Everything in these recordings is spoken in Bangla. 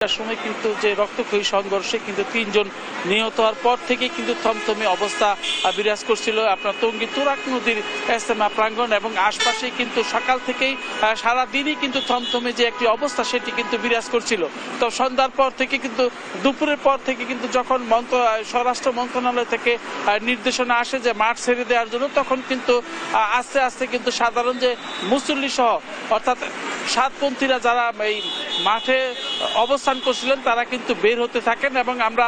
সময় কিন্তু যে রক্তক্ষয়ী সংঘর্ষে কিন্তু তিনজন নিহত হওয়ার পর থেকে কিন্তু থমথমে অবস্থা বিরাজ করছিল আপনার টঙ্গী তুরাক নদীর এস্তেমা প্রাঙ্গণ এবং আশপাশে কিন্তু সকাল থেকেই আহ, সারা দিনই কিন্তু থমথমে যে একটি অবস্থা সেটি কিন্তু বিরাজ করছিল। তো সন্ধ্যার পর থেকে কিন্তু দুপুরের পর থেকে কিন্তু যখন মন্ত্র স্বরাষ্ট্র মন্ত্রণালয় থেকে নির্দেশনা আসে যে মাঠ ছেড়ে দেওয়ার জন্য তখন কিন্তু আস্তে আস্তে কিন্তু সাধারণ যে মুসল্লি সহ অর্থাৎ সাতপন্থীরা যারা এই মাঠে অবস্থান করছিলেন, তারা কিন্তু বের হতে থাকেন এবং আমরা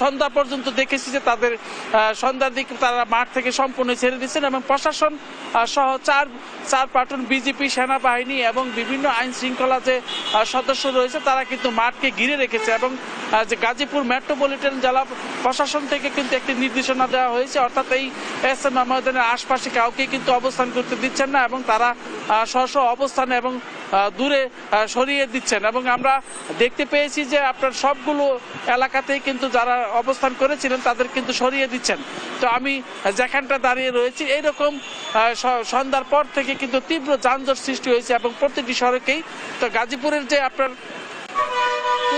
সন্ধ্যা পর্যন্ত দেখেছি যে তাদের সন্ধ্যার দিকে তারা মাঠ থেকে সম্পূর্ণ ছেড়ে দিচ্ছেন এবং প্রশাসন সহ চার চার প্লাটুন বিজেপি, সেনাবাহিনী এবং বিভিন্ন আইন শৃঙ্খলা যে সদস্য রয়েছে, তারা কিন্তু মাঠকে ঘিরে রেখেছে এবং যে গাজীপুর মেট্রোপলিটন জেলা প্রশাসন থেকে কিন্তু একটি নির্দেশনা দেওয়া হয়েছে, অর্থাৎ এই এস এম আশপাশে কাউকে কিন্তু অবস্থান করতে দিচ্ছেন না এবং তারা স্ব অবস্থানে এবং দূরে সরিয়ে দিচ্ছেন। এবং আমরা দেখতে পেয়েছি যে আপনার সবগুলো এলাকাতেই কিন্তু যারা অবস্থান করেছিলেন, তাদের কিন্তু সরিয়ে দিচ্ছেন। তো আমি যেখানটা দাঁড়িয়ে রয়েছি, এইরকম সন্ধ্যার পর থেকে কিন্তু তীব্র যানজট সৃষ্টি হয়েছে এবং প্রতিটি সড়কেই তো গাজীপুরের যে আপনার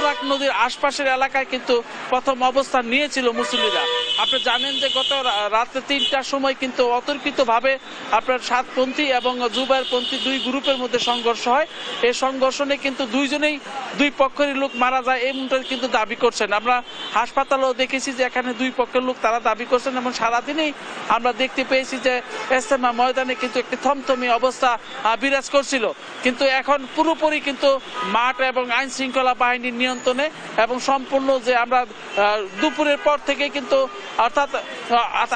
তুরাক নদীর আশপাশের এলাকায় কিন্তু প্রথম অবস্থান নিয়েছিল মুসল্লিরা। আপনি জানেন যে গত রাতে তিনটার সময় কিন্তু অতর্কিতভাবে আপনার সাতপন্থী এবং জুবাইরপন্থী দুই গ্রুপের মধ্যে সংঘর্ষ হয়। এই সংঘর্ষণে কিন্তু দুইজনেই দুই পক্ষের লোক মারা যায় এমনটা কিন্তু দাবি করছেন। আমরা হাসপাতালেও দেখেছি যে এখানে দুই পক্ষের লোক তারা দাবি করছেন এবং সারাদিনেই আমরা দেখতে পেয়েছি যে এস্তেমা ময়দানে কিন্তু একটি থমথমি অবস্থা বিরাজ করছিল। কিন্তু এখন পুরোপুরি কিন্তু মাঠ এবং আইন শৃঙ্খলা বাহিনীর নিয়ন্ত্রণে এবং সম্পূর্ণ যে আমরা দুপুরের পর থেকে কিন্তু, অর্থাৎ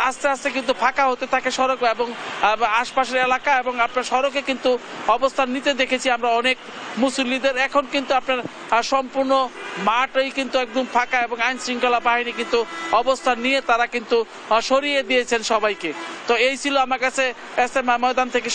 আস্তে আস্তে কিন্তু ফাঁকা হতে থাকে সড়ক এবং আশপাশের এলাকা এবং আপনার সড়কে কিন্তু অবস্থান নিতে দেখেছি আমরা অনেক মুসল্লিদের এখন কিন্তু আপনার সম্পূর্ণ মাঠই কিন্তু একদম ফাঁকা এবং আইন শৃঙ্খলা বাহিনী কিন্তু অবস্থান নিয়ে তারা কিন্তু সরিয়ে দিয়েছেন সবাইকে। তো এই ছিল আমার কাছে এস এম ময়দান থেকে